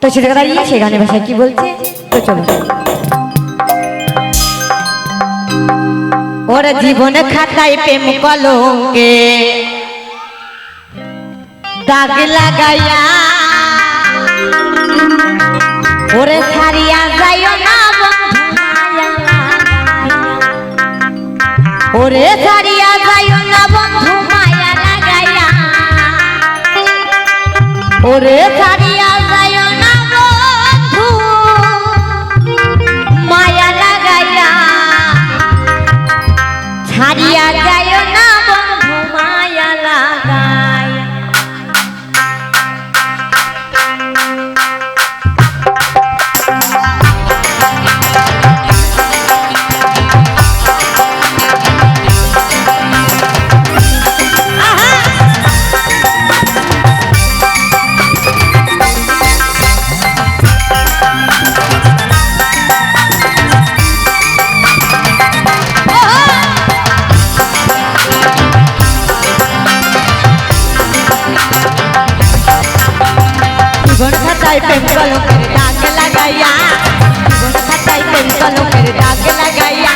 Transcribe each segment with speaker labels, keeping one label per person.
Speaker 1: তো সেটা দাঁড়িয়ে সে গানের ভাষায়, কি বলছে তো চলো ওর জীবনে খাতায় প্রেম কলঙ্কে, দাগ লাগাইয়া, ওরে ছাড়িয়া যাইও না। ওরে ছাড়িয়া যাইও না বন্ধু মায়া লাগাইয়া, ওরে ছাড়িয়া খাতায় প্রেম কলমের দাগ লাগাইয়া। জীবন খাতায় প্রেম কলমের দাগ লাগাইয়া।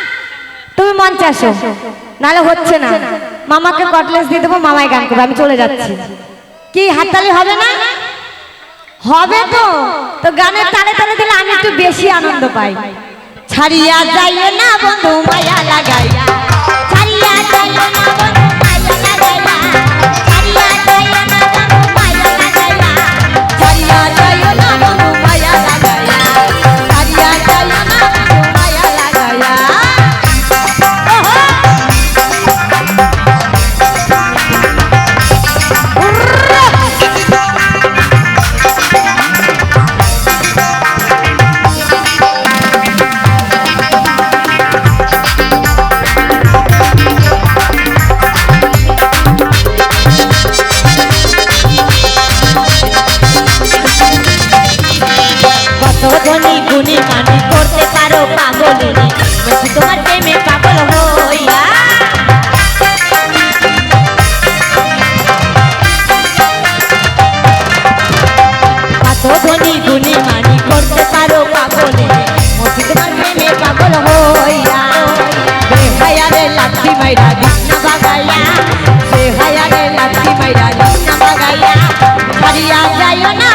Speaker 1: তুমি মঞ্চে আসো নাহলে হচ্ছে না। মামাকে কটলেস দিয়ে দেবো, মামাই গান করবে, আমি চলে যাচ্ছি। কি, হাততালি হবে না? হবে তো তো গানের তালে তালে দিলে আমি একটু বেশি আনন্দ পাই। ছাড়িয়া যাইও না বন্ধু, মায়া লাগাইয়া। ছাড়িয়া যাইও না বন্ধু। মাইরা দিন না বাগাইয়া সে হায়ারে লাথি মাইরা দিন না বাগাইয়া হারিয়া যায় না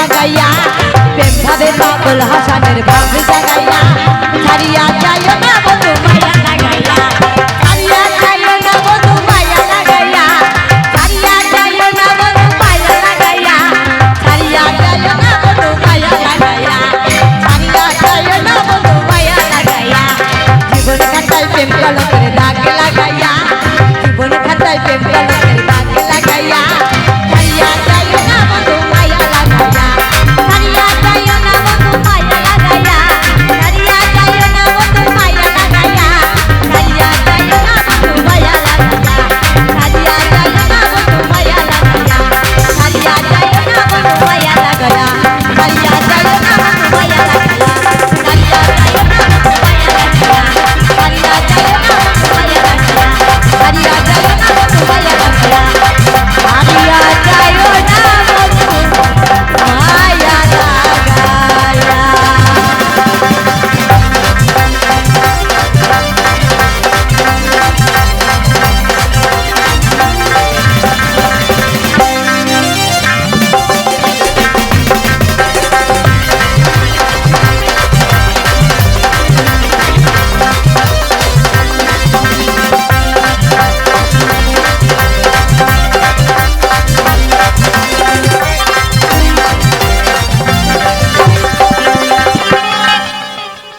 Speaker 1: জাগাইয়া প্রেম ভাবের পাগল হাসানের ভাব জাগাইয়া ছাড়িয়া